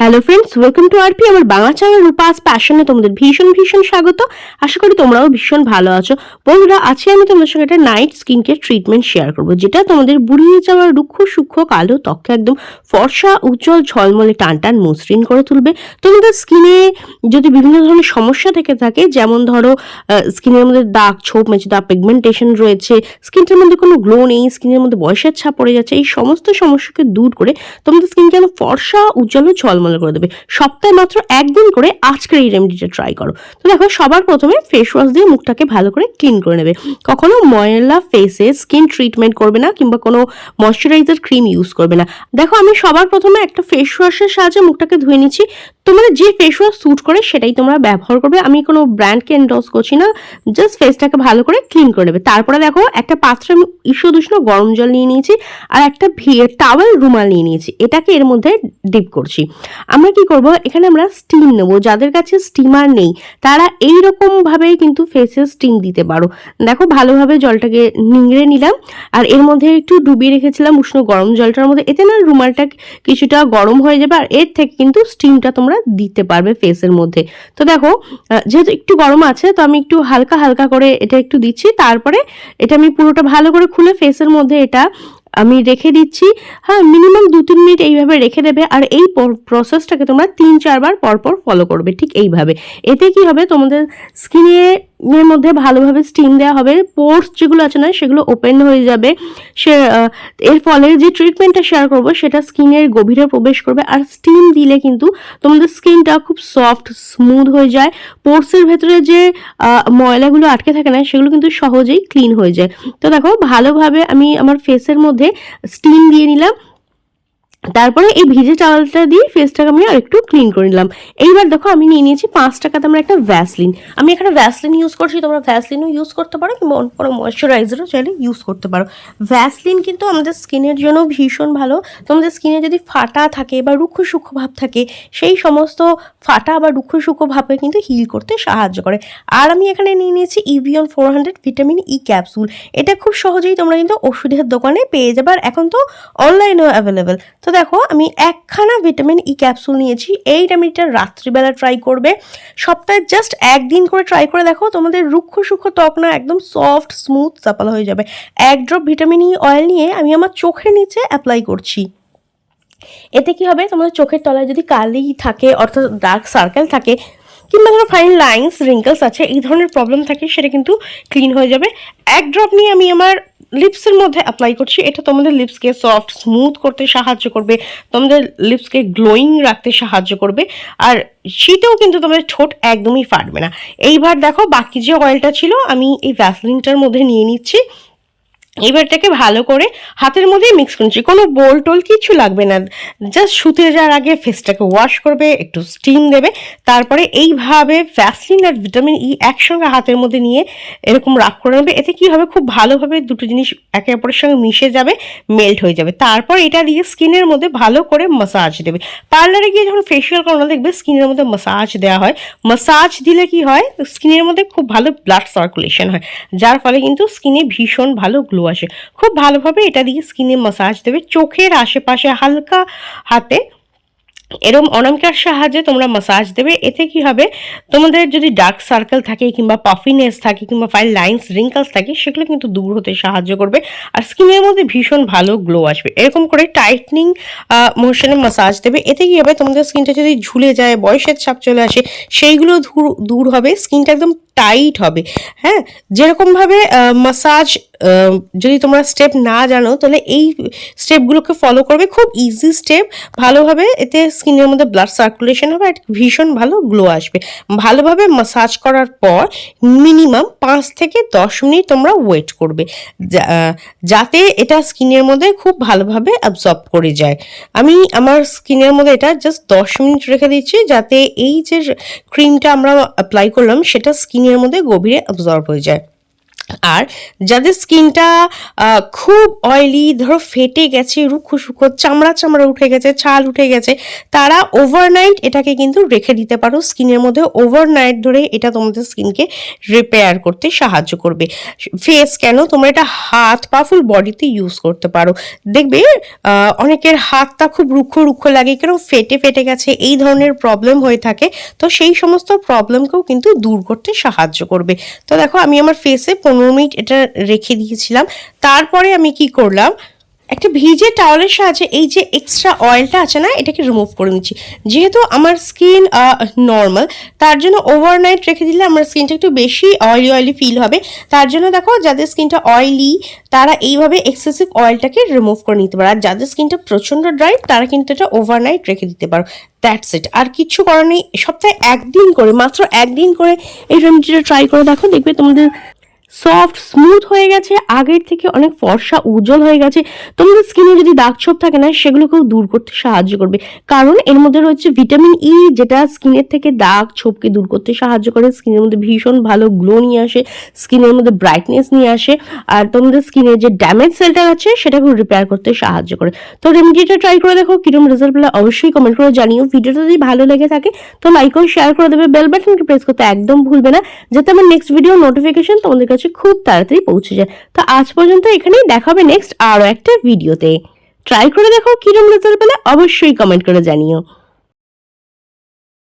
Hello friends welcome to RP আমার Bangla channel Rupa's প্যাশনে তোমাদের ভীষণ ভীষণ স্বাগত। আশা করি তোমরাও ভীষণ ভালো আছো। বন্ধুরা, আজকে আমি তোমাদের সঙ্গে একটা night skin care treatment share করব, যেটা তোমাদের বুড়িয়ে যাওয়া রুক্ষ সূক্ষ্ম কালো ত্বককে একদম ফর্সা, উজ্জ্বল, ঝলমলে টান টান মসৃণ করে তুলবে। তোমাদের স্কিনে যদি বিভিন্ন ধরনের সমস্যা থেকে থাকে, যেমন ধরো স্কিনের মধ্যে দাগ, ছোপ মেচে দাগ পিগমেন্টেশন রয়েছে স্কিনটার মধ্যে কোনো গ্লো নেই স্কিনের মধ্যে বয়সের ছাপ পড়ে যাচ্ছে, এই সমস্ত সমস্যাকে দূর করে তোমাদের স্কিনকে যেন ফর্সা, উজ্জ্বল ও করে দেবে। সপ্তাহে মাত্র একদিন করে আজকের এই রেমেডিটা ট্রাই করো। তো দেখো, সবার প্রথমে ফেস ওয়াশ দিয়ে মুখটাকে ভালো করে ক্লিন করে নেবে। কখনো ময়লা ফেসে স্কিন ট্রিটমেন্ট করবে না কিংবা কোনো ময়শ্চারাইজার ক্রিম ইউজ করবে না। দেখো, আমি সবার প্রথমে একটা ফেস ওয়াশের সাহায্যে মুখটাকে ধুয়ে নিচ্ছি। তোমাদের যে ফেস ওয়াশ স্যুট করে সেটাই তোমরা ব্যবহার করবে। আমি কোনো ব্র্যান্ডকে এন্ডোজ করছি না। জাস্ট ফেসটাকে ভালো করে ক্লিন করে নেবে। তারপরে দেখো, একটা পাত্রে আমি ঈষদ উষ্ণ গরম জল নিয়ে নিয়েছি আর একটা টাওয়েল রুমাল নিয়ে নিয়েছি। এটাকে এর মধ্যে ডিপ করছি। আমরা কি করব? এখানে আমরা স্টিম নেব। যাদের কাছে স্টিমার নেই, তারা এই রকম ভাবেই কিন্তু ফেসে স্টিম দিতে পারো। দেখো, ভালোভাবে জলটাকে নিংড়ে নিলাম। আর এর মধ্যে একটু ডুবিয়ে রেখেছিলাম উষ্ণ গরম জলটার মধ্যে। এতে না রুমালটা কিছুটা গরম হয়ে যাবে আর এর থেকে কিন্তু স্টিমটা তোমরা দিতে পারবে ফেসের মধ্যে। তো দেখো যেহেতু একটু গরম আছে, তো আমি একটু হালকা হালকা করে এটা একটু দিচ্ছি। তারপরে এটা আমি পুরোটা ভালো করে খুলে ফেসের মধ্যে এটা আমি রেখে দিচ্ছি। হ্যাঁ মিনিমাম দু তিন মিনিট এইভাবে রেখে দেবে আর এই প্রসেসটাকে তোমরা তিন চারবার পরপর ফলো করবে ঠিক এইভাবে। এতে কি হবে? তোমাদের স্কিনে এর মধ্যে ভালোভাবে স্টিম দেওয়া হবে। পোর্স যেগুলো আছে না, সেগুলো ওপেন হয়ে যাবে। সে এর ফলে যে ট্রিটমেন্টটা শেয়ার করব, সেটা স্কিনের গভীরে প্রবেশ করবে। আর স্টিম দিলে কিন্তু তোমাদের স্কিনটা খুব সফট স্মুথ হয়ে যায়। পোর্সের ভেতরে যে ময়লাগুলো আটকে থাকে না, সেগুলো কিন্তু সহজেই ক্লিন হয়ে যায়। তো দেখো, ভালোভাবে আমি আমার ফেসের মধ্যে স্টিম দিয়ে নিলাম। তারপরে এই ভিজে চাওয়ালটা দিয়ে ফেসটাকে আমি আর একটু ক্লিন করে নিলাম। এইবার দেখো আমি নিয়ে নিয়েছি পাঁচ টাকাতে আমরা একটা ভ্যাসলিন আমি এখানে ভ্যাসলিন ইউজ করছি, তোমরা ভ্যাসলিনও ইউজ করতে পারো কিংবা অন্য কোনো ময়শ্চারাইজারও চাইলে ইউজ করতে পারো। ভ্যাসলিন কিন্তু আমাদের স্কিনের জন্য ভীষণ ভালো। তোমাদের স্কিনে যদি ফাটা থাকে বা রুক্ষ সূক্ষ্ম ভাব থাকে, সেই সমস্ত ফাটা বা রুক্ষ সূক্ষ্ম কিন্তু হিল করতে সাহায্য করে। আর আমি এখানে নিয়ে নিয়েছি Evion four hundred vitamin E capsule এটা খুব সহজেই তোমরা কিন্তু ওষুধের দোকানে পেয়ে যাবে। আর এখন তো অনলাইনেও অ্যাভেলেবেল তো দেখো, আমি একখানা ভিটামিন ই ক্যাপসুল নিয়েছি। এই রেমেডিটা রাত্রিবেলা ট্রাই করবে। সপ্তাহে জাস্ট একদিন করে ট্রাই করে দেখো, তোমাদের রুক্ষ সুক্ষ ত্বক না একদম সফট স্মুথ সাপাল হয়ে যাবে। এক ড্রপ ভিটামিন ই অয়েল নিয়ে আমি আমার চোখের নিচে অ্যাপ্লাই করছি। এতে কি হবে? তোমাদের চোখের তলায় যদি কালি থাকে, অর্থাৎ ডার্ক সার্কেল থাকে কিংবা ধরো ফাইন লাইন্স রিঙ্কলস আছে, এই ধরনের প্রবলেম থাকে, সেটা কিন্তু ক্লিন হয়ে যাবে। এক ড্রপ নিয়ে আমি আমার লিপসের মধ্যে অ্যাপ্লাই করছি, এটা তোমাদের লিপসকে সফট স্মুথ করতে সাহায্য করবে, তোমাদের লিপসকে গ্লোয়িং রাখতে সাহায্য করবে, আর শীতেও কিন্তু তোমাদের ঠোঁট একদমই ফাটবে না। এইবার দেখো, বাকি যে অয়েলটা ছিল, আমি এই ভ্যাসলিনটার মধ্যে নিয়ে নিচ্ছি। এবারটাকে ভালো করে হাতের মধ্যে মিক্স করছি কোনো বোল টোল কিছু লাগবে না। জাস্ট শুতে যাওয়ার আগে ফেসটাকে ওয়াশ করবে, একটু স্টিম দেবে। তারপরে এইভাবে ভ্যাসলিন আর ভিটামিন ই একসঙ্গে হাতের মধ্যে নিয়ে এরকম রাখ করে নেবে। এতে কি হবে? খুব ভালোভাবে দুটো জিনিস একে অপরের সঙ্গে মিশে যাবে মেল্ট হয়ে যাবে। তারপর এটা দিয়ে স্কিনের মধ্যে ভালো করে মাসাজ দেবে। পার্লারে গিয়ে যখন ফেসিয়াল করানো দেখবে স্কিনের মধ্যে মাসাজ দেওয়া হয়। মাসাজ দিলে কি হয়? স্কিনের মধ্যে খুব ভালো ব্লাড সার্কুলেশন হয়। যার ফলে কিন্তু স্কিনে ভীষণ ভালো গ্লো আসে। খুব ভালোভাবে এটা দিয়ে স্কিনে মাসাজ দেবে। চোখের আশেপাশে হালকা হাতে এরম অনামিকার সাহায্যে তোমরা মাসাজ দেবে। এতে কি হবে? তোমাদের যদি ডার্ক সার্কেল থাকে কিংবা পাফিনেস থাকে কিংবা ফাইল লাইন্স রিঙ্কলস থাকে, সেগুলো কিন্তু দূর হতে সাহায্য করবে। আর স্কিনের মধ্যে ভীষণ ভালো গ্লো আসবে। এরকম করে টাইটনিং মোশনে মাসাজ দেবে। এতে কি হবে? তোমাদের স্কিনটা যদি ঝুলে যায়, বয়সের ছাপ চলে আসে, সেইগুলো দূর দূর হবে। স্কিনটা একদম টাইট হবে। হ্যাঁ? যেরকমভাবে মাসাজ যদি তোমরা স্টেপ না জানো, তাহলে এই স্টেপগুলোকে ফলো করবে খুব ইজি স্টেপ ভালোভাবে এতে স্কিনের মধ্যে ব্লাড সার্কুলেশন হবে, আর ভীষণ ভালো গ্লো আসবে। ভালোভাবে মাসাজ করার পর মিনিমাম পাঁচ থেকে দশ মিনিট তোমরা ওয়েট করবে। যাতে এটা স্কিনের মধ্যে খুব ভালোভাবে অ্যাবজর্ব করে যায়। আমি আমার স্কিনের মধ্যে এটা জাস্ট দশ মিনিট রেখে দিচ্ছি, যাতে এই যে ক্রিমটা আমরা অ্যাপ্লাই করলাম, সেটা স্কিনের মধ্যে গভীরে অ্যাবজর্ব হয়ে যায়। আর যাদের স্কিনটা খুব অয়েলি ধরো ফেটে গেছে, রুক্ষ সুক্ষ চামড়া চামড়া উঠে গেছে, ছাল উঠে গেছে, তারা ওভারনাইট এটাকে কিন্তু রেখে দিতে পারো। স্কিনের মধ্যে ওভারনাইট ধরে এটা তোমাদের স্কিনকে রিপেয়ার করতে সাহায্য করবে। ফেস কেন? তোমরা এটা হাত, পা ফুল বডিতে ইউজ করতে পারো। দেখবে অনেকের হাতটা খুব রুক্ষ রুক্ষ লাগে, কেন ফেটে ফেটে গেছে, এই ধরনের প্রবলেম হয়ে থাকে। তো সেই সমস্ত প্রবলেমকেও কিন্তু দূর করতে সাহায্য করবে। তো দেখো, আমি আমার ফেসে পনেরো এটা রেখে দিয়েছিলাম। তারপরে আমি কি করলাম, একটা ভিজে টাওয়ালের সাহায্যে এই যে এক্সট্রা অয়েলটা আছে না, এটাকে রিমুভ করে নিচ্ছি। যেহেতু আমার স্কিন নর্মাল তার জন্য ওভারনাইট রেখে দিলে আমার স্কিনটা একটু বেশি অয়েলি অয়েলি ফিল হবে। তার জন্য দেখো, যাদের স্কিনটা অয়েলি তারা এইভাবে এক্সেসিভ অয়েলটাকে রিমুভ করে নিতে পারে। আর যাদের স্কিনটা প্রচণ্ড ড্রাই তারা কিন্তু এটা ওভারনাইট রেখে দিতে পারো। দ্যাটস ইট আর কিচ্ছু করার নেই, সপ্তাহে একদিন করে, মাত্র একদিন করে এই রেমেডিটা ট্রাই করে দেখো, দেখবে তোমাদের সফট স্মুথ হয়ে গেছে, আগের থেকে অনেক ফর্সা, উজ্জ্বল হয়ে গেছে। তোমাদের স্কিনে যদি দাগ ছোপ থাকে না, সেগুলোকেও দূর করতে সাহায্য করবে। কারণ এর মধ্যে রয়েছে ভিটামিন ই যেটা স্কিনের থেকে দাগ ছোপকে দূর করতে সাহায্য করে। স্কিনের মধ্যে ভীষণ ভালো গ্লো নিয়ে আসে স্কিনের মধ্যে ব্রাইটনেস নিয়ে আসে। আর তোমাদের স্কিনের যে ড্যামেজ সেলটা আছে, সেটাকেও রিপেয়ার করতে সাহায্য করে। তো রেমেডিটা ট্রাই করে দেখো, কিরম রেজাল্ট পেলে অবশ্যই কমেন্ট করে জানিও। ভিডিওটা যদি ভালো লেগে থাকে, তো লাইক ও শেয়ার করে দেবে। বেল বাটনকে প্রেস করতে একদম ভুলবে না। যাতে আমার নেক্সট ভিডিও নোটিফিকেশন তোমাদের কাছে খুব তাড়াতাড়ি পৌঁছে যায়। তো আজ পর্যন্ত এখানেই দেখাবে নেক্সট আরও একটা ভিডিওতে ট্রাই করে দেখো কিরম রেজাল্ট পেলে অবশ্যই কমেন্ট করে জানিও।